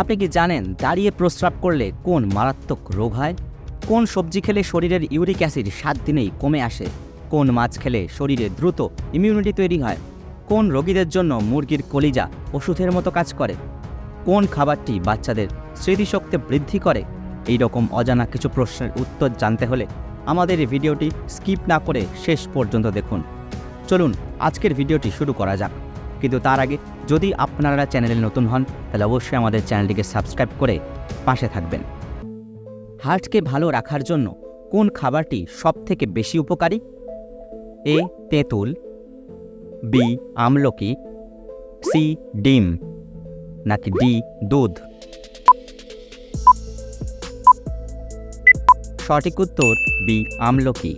আপনি কি জানেন দাঁড়িয়ে প্রস্রাব করলে কোন মারাত্মক রোগ হয়? কোন সবজি খেলে শরীরের ইউরিক অ্যাসিড সাত দিনেই কমে আসে? কোন মাছ খেলে শরীরে দ্রুত ইমিউনিটি তৈরি হয়? কোন রোগীদের জন্য মুরগির কলিজা ওষুধের মতো কাজ করে? কোন খাবারটি বাচ্চাদের স্মৃতিশক্তি বৃদ্ধি করে? এই রকম অজানা কিছু প্রশ্নের উত্তর জানতে হলে আমাদের এই ভিডিওটি স্কিপ না করে শেষ পর্যন্ত দেখুন। চলুন, আজকের ভিডিওটি শুরু করা যাক। কিন্তু তার আগে যদি আপনারা চ্যানেলে নতুন হন, তাহলে অবশ্যই আমাদের চ্যানেলটিকে সাবস্ক্রাইব করে পাশে থাকবেন। হার্টকে ভালো রাখার জন্য কোন খাবারটি সবথেকে বেশি উপকারী? এ, তেঁতুল, বি, আমলকি, সি, ডিম, নাকি ডি, দুধ? সঠিক উত্তর বি, আমলকি।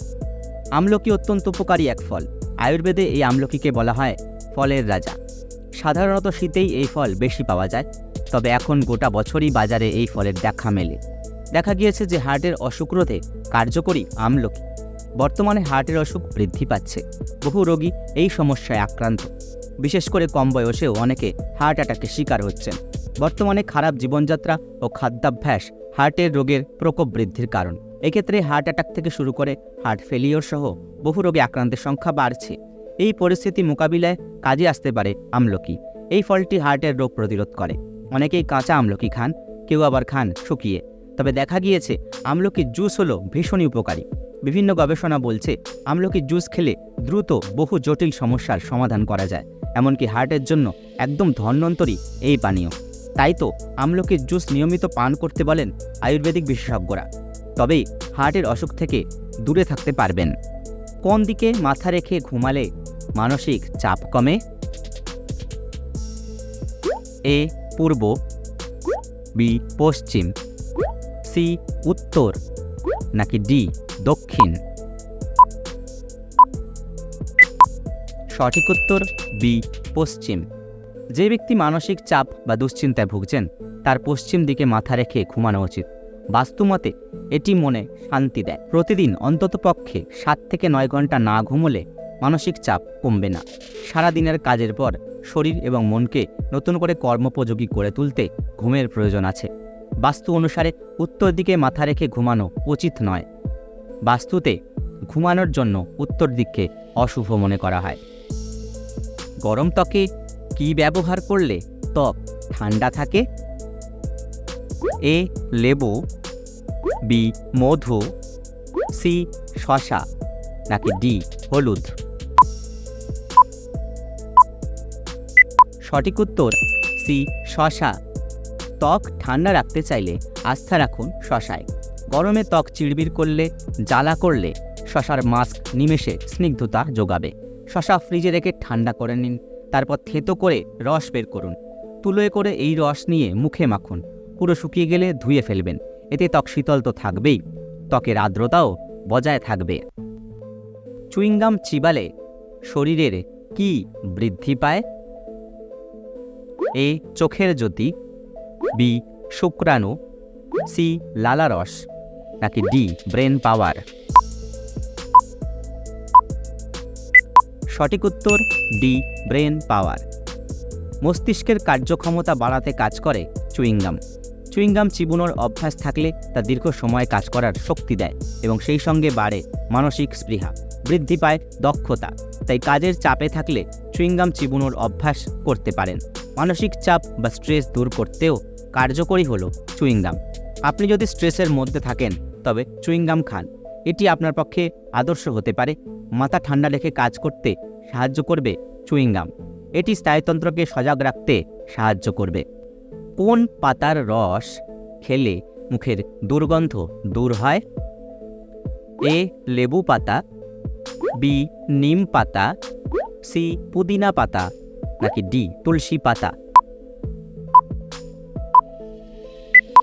আমলকি অত্যন্ত উপকারী এক ফল। আয়ুর্বেদে এই আমলকিকে বলা হয় ফলের রাজা। সাধারণত শীতেই এই ফল বেশি পাওয়া যায়, তবে এখন গোটা বছরই বাজারে এই ফলের দেখা মেলে। দেখা গিয়েছে যে হার্টের অসুখ রোধে কার্যকরী আমলকি, বর্তমানে হার্টের অসুখ বৃদ্ধি পাচ্ছে, বহু রোগী এই সমস্যায় আক্রান্ত। বিশেষ করে কম বয়সেও অনেকে হার্ট অ্যাটাকের শিকার হচ্ছেন। বর্তমানে খারাপ জীবনযাত্রা ও খাদ্যাভ্যাস হার্টের রোগের প্রকোপ বৃদ্ধির কারণ। এক্ষেত্রে হার্ট অ্যাটাক থেকে শুরু করে হার্ট ফেলিওর সহ বহু রোগে আক্রান্তের সংখ্যা বাড়ছে। এই পরিস্থিতি মোকাবিলায় কাজে আসতে পারে আমলকি। এই ফলটি হার্টের রোগ প্রতিরোধ করে। অনেকেই কাঁচা আমলকি খান, কেউ আবার খান শুকিয়ে। তবে দেখা গিয়েছে, আমলকির জুস হলো ভীষণই উপকারী। বিভিন্ন গবেষণা বলছে, আমলকির জুস খেলে দ্রুত বহু জটিল সমস্যার সমাধান করা যায়। এমনকি হার্টের জন্য একদম ধন্বন্তরী এই পানীয়। তাই তো আমলকির জুস নিয়মিত পান করতে বলেন আয়ুর্বেদিক বিশেষজ্ঞরা। তবেই হার্টের অসুখ থেকে দূরে থাকতে পারবেন। কোন দিকে মাথা রেখে ঘুমালে মানসিক চাপ কমে। এ, পূর্ব। বি, পশ্চিম। সি, উত্তর। নাকি ডি, দক্ষিণ। সঠিক উত্তর, বি, পশ্চিম। যে ব্যক্তি মানসিক চাপ বা দুশ্চিন্তায় ভুগছেন, তার পশ্চিম দিকে মাথা রেখে ঘুমানো উচিত। বাস্তুমতে এটি মনে শান্তি দেয়। প্রতিদিন অন্ততপক্ষে সাত থেকে নয় ঘণ্টা না ঘুমোলে মানসিক চাপ কমবে না। সারা দিনের কাজের পর শরীর এবং মনকে নতুন করে কর্মোপযোগী করে তুলতে ঘুমের প্রয়োজন আছে। বাস্তু অনুসারে উত্তর দিকে মাথা রেখে ঘুমানো উচিত নয়। বাস্তুতে ঘুমানোর জন্য উত্তর দিককে অশুভ মনে করা হয়। গরম ত্বকে কি ব্যবহার করলে ত্বক ঠান্ডা থাকে? এ লেবু, বি মধু, সি শশা নাকি ডি হলুদ? সঠিক উত্তর সি, শশা। ত্বক ঠান্ডা রাখতে চাইলে আস্থা রাখুন শশায়। গরমে ত্বক চিড়বির করলে, জ্বালা করলে শশার মাস্ক নিমেষে স্নিগ্ধতা যোগাবে। শশা ফ্রিজে রেখে ঠান্ডা করে নিন, তারপর থেতো করে রস বের করুন। তুলোয় করে এই রস নিয়ে মুখে মাখুন, পুরো শুকিয়ে গেলে ধুয়ে ফেলবেন। এতে ত্বক শীতল তো থাকবেই, ত্বকের আর্দ্রতাও বজায় থাকবে। চুইংগাম চিবালে শরীরের কি বৃদ্ধি পায়? এ চোখের জ্যোতি, বি শুক্রাণু, সি লালারস নাকি ডি ব্রেন পাওয়ার? সঠিক উত্তর, ডি ব্রেন পাওয়ার। মস্তিষ্কের কার্যক্ষমতা বাড়াতে কাজ করে চুইংগাম। চুইংগাম চিবুনোর অভ্যাস থাকলে তা দীর্ঘ সময় কাজ করার শক্তি দেয় এবং সেই সঙ্গে বাড়ে মানসিক স্পৃহা, বৃদ্ধি পায় দক্ষতা। তাই কাজের চাপে থাকলে চুইংগাম চিবুনোর অভ্যাস করতে পারেন। মানসিক চাপ বা স্ট্রেস দূর করতেও কার্যকরী হলো চুইংগাম আপনি যদি স্ট্রেসের মধ্যে থাকেন, তবে চুইংগাম খান। এটি আপনার পক্ষে আদর্শ হতে পারে। মাথা ঠান্ডা রেখে কাজ করতে সাহায্য করবে চুইংগাম এটি স্নায়ুতন্ত্রকে সজাগ রাখতে সাহায্য করবে। কোন পাতার রস খেলে মুখের দুর্গন্ধ দূর হয়? এ, লেবু পাতা, বি, নিম পাতা, সি, পুদিনা পাতা। নাকি ডি, তুলসী পাতা?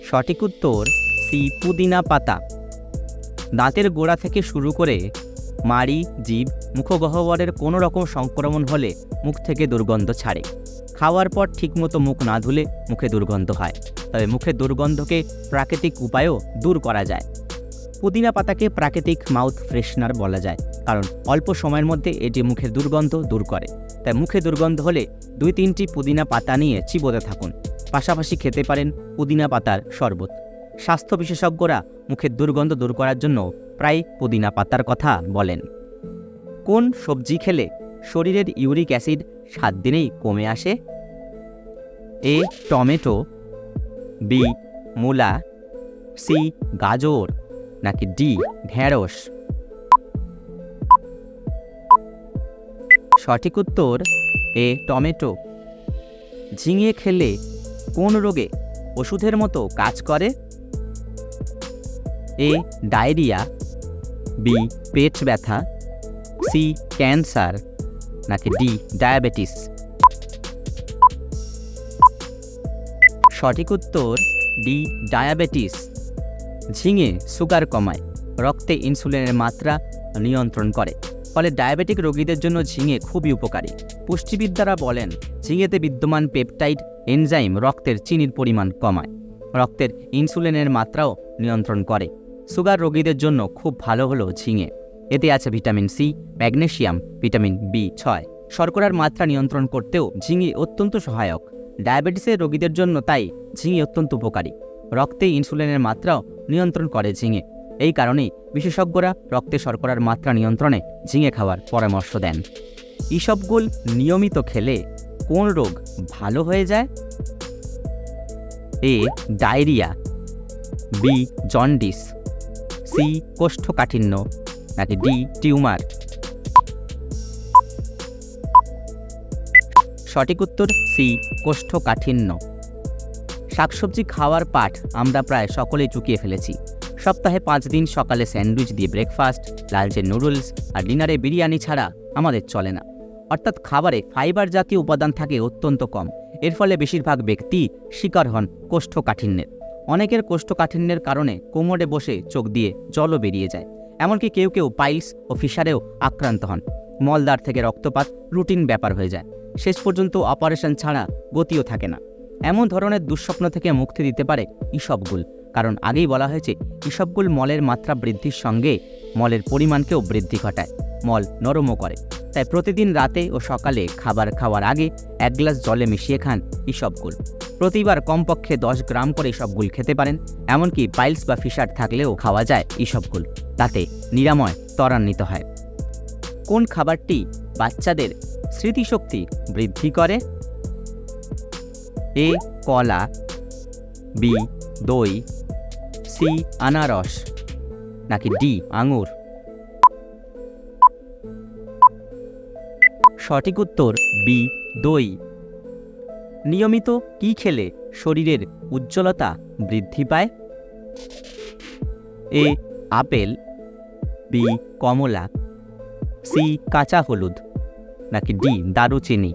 সঠিক উত্তর, সি, পুদিনা পাতা। দাঁতের গোড়া থেকে শুরু করে মাড়ি, জীব, মুখগহ্বরের কোনো রকম সংক্রমণ হলে মুখ থেকে দুর্গন্ধ ছাড়ে। খাওয়ার পর ঠিকমতো মুখ না ধুলে মুখে দুর্গন্ধ হয়। তবে মুখে দুর্গন্ধকে প্রাকৃতিক উপায়েও দূর করা যায়। পুদিনা পাতাকে প্রাকৃতিক মাউথ ফ্রেশনার বলা যায়। কারণ অল্প সময়ের মধ্যে এটি মুখের দুর্গন্ধ দূর করে। তাই মুখে দুর্গন্ধ হলে দুই তিনটি পুদিনা পাতা নিয়ে চিবোতে থাকুন। পাশাপাশি খেতে পারেন পুদিনা পাতার শরবত। স্বাস্থ্য বিশেষজ্ঞরা মুখের দুর্গন্ধ দূর করার জন্য প্রায় পুদিনা পাতার কথা বলেন। কোন সবজি খেলে শরীরের ইউরিক অ্যাসিড সাত দিনেই কমে আসে? এ, টমেটো, বি, মূলা, সি, গাজর, নাকি ডি, ঢেঁড়স? সঠিক উত্তর, এ, টমেটো। ঝিঙে খেলে কোন রোগে ওষুধের মতো কাজ করে? এ, ডায়রিয়া, বি, পেট ব্যথা, সি, ক্যান্সার, নাকি ডি, ডায়াবেটিস? সঠিক উত্তর, ডি, ডায়াবেটিস। ঝিঙে সুগার কমায়, রক্তে ইনসুলিনের মাত্রা নিয়ন্ত্রণ করে। ফলে ডায়াবেটিক রোগীদের জন্য ঝিঙে খুবই উপকারী। পুষ্টিবিদ্যারা বলেন, ঝিঙেতে বিদ্যমান পেপটাইড এনজাইম রক্তের চিনির পরিমাণ কমায়। রক্তের ইনসুলিনের মাত্রাও নিয়ন্ত্রণ করে। সুগার রোগীদের জন্য খুব ভালো হলো ঝিঙে। এতে আছে vitamin C magnesium vitamin B ছয়। শর্করার মাত্রা নিয়ন্ত্রণ করতেও ঝিঙে অত্যন্ত সহায়ক। ডায়াবেটিসের রোগীদের জন্য তাই ঝিঙে অত্যন্ত উপকারী। রক্তে ইনসুলিনের মাত্রাও নিয়ন্ত্রণ করে ঝিঙে। এই কারণেই বিশেষজ্ঞরা রক্তে শর্করার মাত্রা নিয়ন্ত্রণে ঝিঙে খাওয়ার পরামর্শ দেন। ইসবগুল নিয়মিত খেলে কোন রোগ ভালো হয়ে যায়? A, diarrhoea. B, jaundice. C, কোষ্ঠকাঠিন্য। নাকি ডি, টিউমার। সঠিক উত্তর সি, কোষ্ঠকাঠিন্য। শাকসবজি খাওয়ার পাঠ আমরা প্রায় সকলেই চুকিয়ে ফেলেছি। সপ্তাহে পাঁচ দিন সকালে স্যান্ডউইচ দিয়ে ব্রেকফাস্ট লালচে নুডলস আর ডিনারে বিরিয়ানি ছাড়া আমাদের চলে না। অর্থাৎ খাবারে ফাইবার জাতীয় উপাদান থাকে অত্যন্ত কম। এর ফলে বেশিরভাগ ব্যক্তি শিকার হন কোষ্ঠকাঠিন্যের। অনেকের কোষ্ঠকাঠিন্যের কারণে কোমরে বসে চোখ দিয়ে জলও বেরিয়ে যায়। এমনকি কেউ কেউ পাইলস ও ফিসারেও আক্রান্ত হন। মলদার থেকে রক্তপাত রুটিন ব্যাপার হয়ে যায়। শেষ পর্যন্ত অপারেশন ছাড়া গতিও থাকে না। এমন ধরনের দুঃস্বপ্ন থেকে মুক্তি দিতে পারে ইসবগুল। কারণ আগেই বলা হয়েছে, ইসবগুল মলের মাত্রা বৃদ্ধির সঙ্গে মলের পরিমাণকেও বৃদ্ধি ঘটায়। মল নরমও করে। তাই প্রতিদিন রাতে ও সকালে খাবার খাওয়ার আগে এক গ্লাস জলে মিশিয়ে খান ইসবগুল। প্রতিবার কমপক্ষে দশ গ্রাম করে ইসবগুল খেতে পারেন, এমনকি পাইলস বা ফিশার থাকলেও খাওয়া যায় ইসবগুল। তাতে নিরাময় ত্বরান্বিত হয়। কোন খাবারটি বাচ্চাদের স্মৃতিশক্তি বৃদ্ধি করে? এ, কলা, বি, দই সি আনারস, নাকি ডি আঙুর? সঠিক উত্তর বি, দই। নিয়মিত কি খেলে শরীরের উজ্জ্বলতা বৃদ্ধি পায়? এ, আপেল, বি, কমলা, সি, কাঁচা হলুদ, নাকি ডি, দারুচিনি?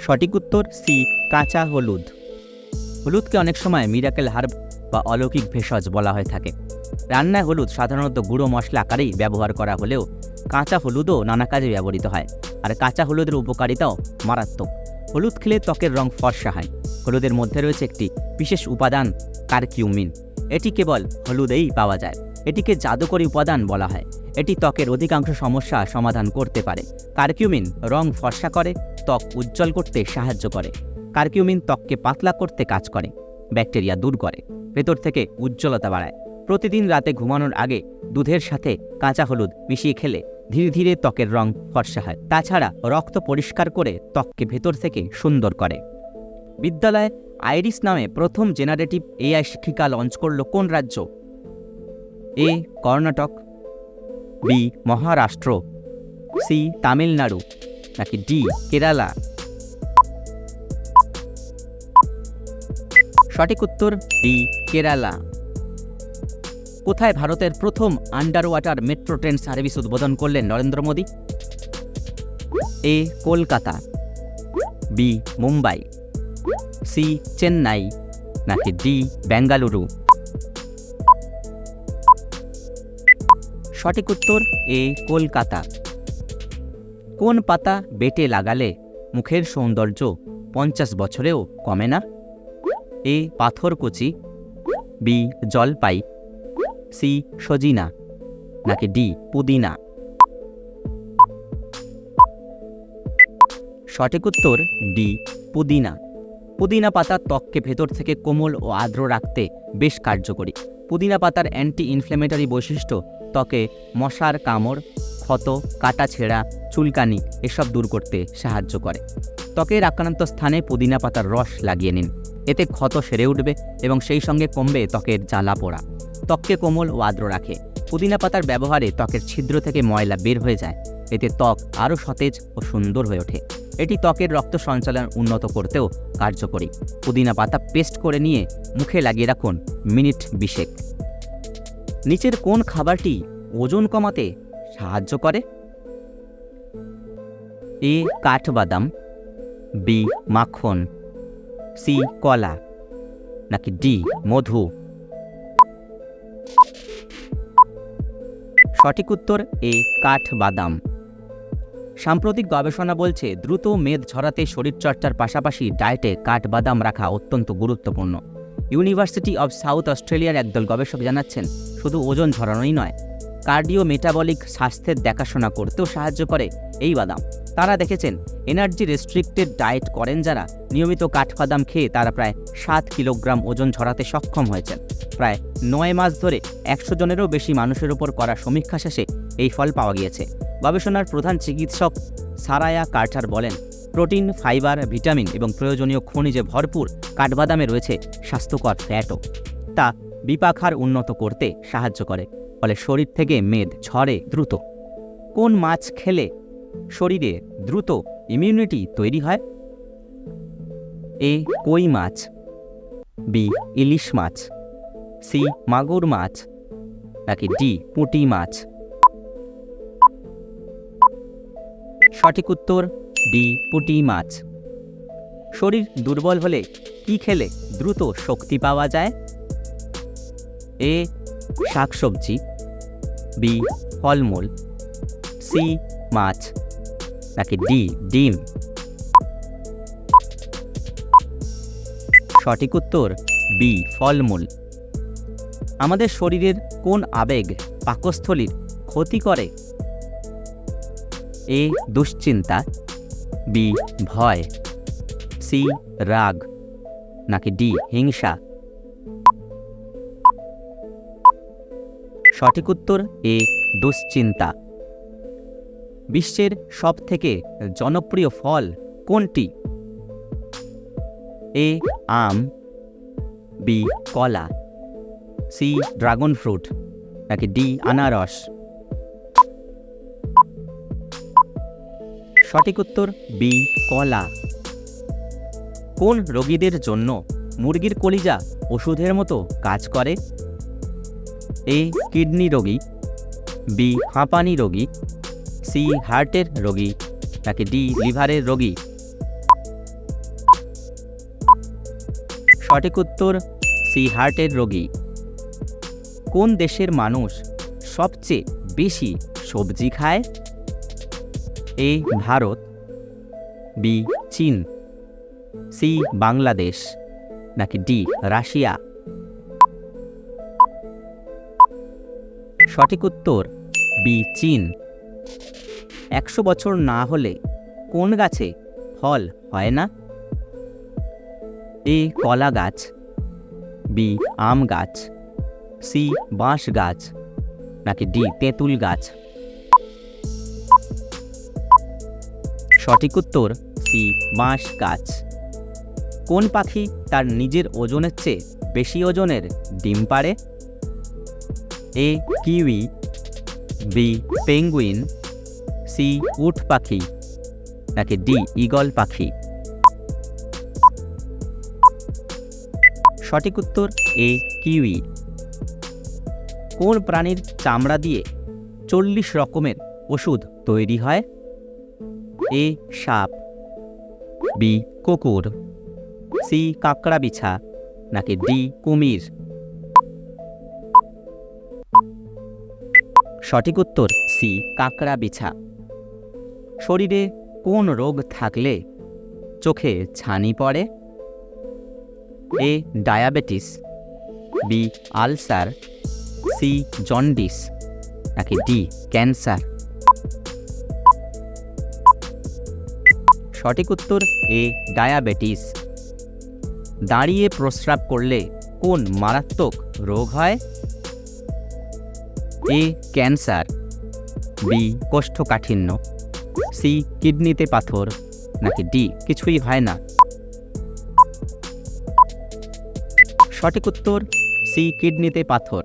সঠিক উত্তর সি, কাঁচা হলুদ। হলুদকে অনেক সময় মিরাকেল হার্ব বা অলৌকিক ভেষজ বলা হয়ে থাকে। রান্নায় হলুদ সাধারণত গুঁড়ো মশলা আকারেই ব্যবহার করা হলেও কাঁচা হলুদও নানা কাজে ব্যবহৃত হয়, আর কাঁচা হলুদের উপকারিতাও মারাত্মক। হলুদ খেলে ত্বকের রং ফর্সা হয়। হলুদের মধ্যে রয়েছে একটি বিশেষ উপাদান, কারকিউমিন। এটি কেবল হলুদেই পাওয়া যায়। এটিকে জাদুকরী উপাদান বলা হয়। এটি ত্বকের অধিকাংশ সমস্যা সমাধান করতে পারে। কারকিউমিন রং ফর্সা করে, ত্বক উজ্জ্বল করতে সাহায্য করে। কারকিউমিন ত্বককে পাতলা করতে কাজ করে, ব্যাকটেরিয়া দূর করে, ভেতর থেকে উজ্জ্বলতা বাড়ায়। প্রতিদিন রাতে ঘুমানোর আগে দুধের সাথে কাঁচা হলুদ মিশিয়ে খেলে ধীরে ধীরে ত্বকের রং ফর্সা হয়। তাছাড়া রক্ত পরিষ্কার করে ত্বককে ভেতর থেকে সুন্দর করে। বিদ্যালয়ে আইরিস নামে প্রথম জেনারেটিভ এআই শিক্ষিকা লঞ্চ করল কোন রাজ্য? A, Karnataka, B, Maharashtra, C, Tamil Nadu, নাকি ডি, কেরালা? সঠিক উত্তর ডি, কেরালা। কোথায় ভারতের প্রথম under water metro train service উদ্বোধন করলেন Narendra Modi? A, Kolkata. B, Mumbai. C, Chennai. নাকি ডি, বেঙ্গালুরু। সঠিক উত্তর এ, কলকাতা। কোন পাতা বেটে লাগালে মুখের সৌন্দর্য পঞ্চাশ বছরেও কমে না? এ পাথরকুচি, বি জলপাই, সি সজিনা, নাকি ডি পুদিনা? সঠিক উত্তর ডি পুদিনা। পুদিনা পাতা ত্বককে ভেতর থেকে কোমল ও আর্দ্র রাখতে বেশ কার্যকরী। পুদিনা পাতার অ্যান্টি ইনফ্ল্যামেটরি বৈশিষ্ট্য ত্বকে মশার কামড়, ক্ষত, কাটা ছেঁড়া, চুলকানি এসব দূর করতে সাহায্য করে। ত্বকের আক্রান্ত স্থানে পুদিনা পাতার রস লাগিয়ে নিন। এতে ক্ষত সেরে উঠবে এবং সেই সঙ্গে কমবে ত্বকের জ্বালা পোড়া। ত্বককে কোমল ও আর্দ্র রাখে। পুদিনা পাতার ব্যবহারে ত্বকের ছিদ্র থেকে ময়লা বের হয়ে যায়। এতে ত্বক আরও সতেজ ও সুন্দর হয়ে ওঠে। এটি ত্বকের রক্ত সঞ্চালন উন্নত করতেও কার্যকরী। পুদিনা পাতা পেস্ট করে নিয়ে মুখে লাগিয়ে রাখুন মিনিট বিশেক। নিচের কোন খাবারটি ওজন কমাতে সাহায্য করে? এ, কাঠবাদাম, বি, মাখন সি কলা, নাকি ডি মধু? সঠিক উত্তর এ কাঠবাদাম। সাম্প্রতিক গবেষণা বলছে, দ্রুত মেদ ঝরাতে শরীরচর্চার পাশাপাশি ডায়েটে কাঠবাদাম রাখা অত্যন্ত গুরুত্বপূর্ণ। ইউনিভার্সিটি অব সাউথ অস্ট্রেলিয়ার একদল গবেষক জানাচ্ছেন, শুধু ওজন ঝরানোই নয় কার্ডিও মেটাবলিক স্বাস্থ্যের দেখাশোনা করতেও সাহায্য করে এই বাদাম। তারা দেখেছেন এনার্জি রেস্ট্রিক্টেড ডায়েট করেন যারা। নিয়মিত কাঠবাদাম খেয়ে তারা প্রায় সাত কিলোগ্রাম ওজন ঝরাতে সক্ষম হয়েছেন। প্রায় নয় মাস ধরে একশো জনেরও বেশি মানুষের ওপর করা সমীক্ষা শেষে এই ফল পাওয়া গিয়েছে। গবেষণার প্রধান চিকিৎসক সারায়া কার্টার বলেন, প্রোটিন, ফাইবার, ভিটামিন এবং প্রয়োজনীয় খনিজে ভরপুর কাঠবাদামে রয়েছে স্বাস্থ্যকর ফ্যাটও। তা বিপাখার উন্নত করতে সাহায্য করে, ফলে শরীর থেকে মেদ ঝরে দ্রুত। কোন মাছ খেলে শরীরে দ্রুত ইমিউনিটি তৈরি হয়? এ, কই মাছ? বি, ইলিশ মাছ। সি, মাগুর মাছ। নাকি ডি, পুঁটি মাছ? সঠিক উত্তর, ডি, পুঁটি মাছ। শরীর দুর্বল হলে কি খেলে দ্রুত শক্তি পাওয়া যায়? এ, শাকসবজি। বি, ফলমূল। সি, মাছ। নাকি ডি, ডিম? সঠিক উত্তর, বি, ফলমূল। আমাদের শরীরের কোন আবেগ পাকস্থলীর ক্ষতি করে? এ, দুশ্চিন্তা। বি, ভয়। সি, রাগ। নাকি ডি, হিংসা। সঠিক উত্তর, এ, দুশ্চিন্তা। বিশ্বের সবথেকে জনপ্রিয় ফল কোনটি? এ, আম, বি, কলা, সি, ড্রাগন ফ্রুট, নাকি ডি, আনারস? সঠিক উত্তর বি, কলা। কোন রোগীদের জন্য মুরগির কলিজা ওষুধের মতো কাজ করে? এ, কিডনি রোগী, বি, হাঁপানি রোগী সি হার্টের রোগী, নাকি ডি লিভারের রোগী? সঠিক উত্তর সি হার্টের রোগী। কোন দেশের মানুষ সবচেয়ে বেশি সবজি খায়? এ ভারত বি চীন সি বাংলাদেশ, নাকি ডি রাশিয়া? সঠিক উত্তর বি চীন। একশো বছর না হলে কোন গাছে ফল হয় না? এ কলা গাছ, বি আম গাছ, সি বাঁশ গাছ, নাকি ডি তেঁতুল গাছ? সঠিক উত্তর, সি বাঁশ গাছ। কোন পাখি তার নিজের ওজনের চেয়ে বেশি ওজনের ডিম পাড়ে? A kiwi, B penguin C উট পাখি, নাকি ডি ইগল পাখি? সঠিক উত্তর এ কিউই। কোন প্রাণীর চামড়া দিয়ে চল্লিশ রকমের ওষুধ তৈরি হয়? এ সাপ, বি কুকুর, সি কাঁকড়া বিছা, নাকি ডি কুমির? সঠিক উত্তর সি কাঁকড়া বিছা। শরীরে কোন রোগ থাকলে চোখে ছানি পড়ে? A, diabetes, B, ulcer, C, jaundice, নাকি ডি, ক্যান্সার? সঠিক উত্তর, এ, ডায়াবেটিস। দাঁড়িয়ে প্রস্রাব করলে কোন মারাত্মক রোগ হয়? এ, ক্যান্সার, বি, কোষ্ঠকাঠিন্য। সি, কিডনিতে পাথর। নাকি ডি, কিছুই হয় না। সঠিক উত্তর, সি, কিডনিতে পাথর।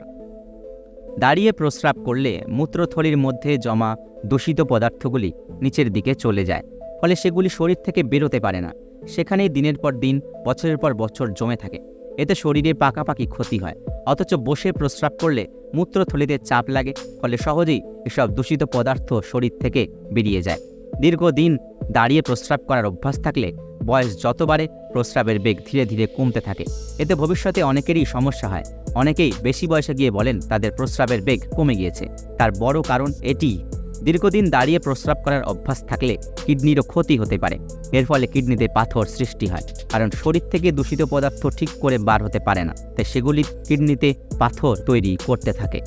দাঁড়িয়ে প্রস্রাব করলে মূত্রথলির মধ্যে জমা দূষিত পদার্থগুলি নিচের দিকে চলে যায়, ফলে সেগুলি শরীর থেকে বেরোতে পারে না। সেখানেই দিনের পর দিন, বছরের পর বছর জমে থাকে। এতে শরীরে পাকাপাকি ক্ষতি হয়। অথচ বসে প্রস্রাব করলে মূত্রথলিতে চাপ লাগে, ফলে সহজেই এসব দূষিত পদার্থ শরীর থেকে বেরিয়ে যায়। দীর্ঘদিন দাঁড়িয়ে প্রস্রাব করার অভ্যাস থাকলে বয়স যত বাড়ে, প্রস্রাবের বেগ ধীরে ধীরে কমতে থাকে। এতে ভবিষ্যতে অনেকেরই সমস্যা হয়। অনেকেই বেশি বয়সে গিয়ে বলেন তাদের প্রস্রাবের বেগ কমে গিয়েছে। তার বড় কারণ এটি দীর্ঘদিন দাঁড়িয়ে প্রস্রাব করার অভ্যাস থাকলে কিডনিরও ক্ষতি হতে পারে। এর ফলে কিডনিতে পাথর সৃষ্টি হয়, কারণ শরীর থেকে দূষিত পদার্থ ঠিক করে বার হতে পারে না। তাই সেগুলি কিডনিতে পাথর তৈরি করতে থাকে।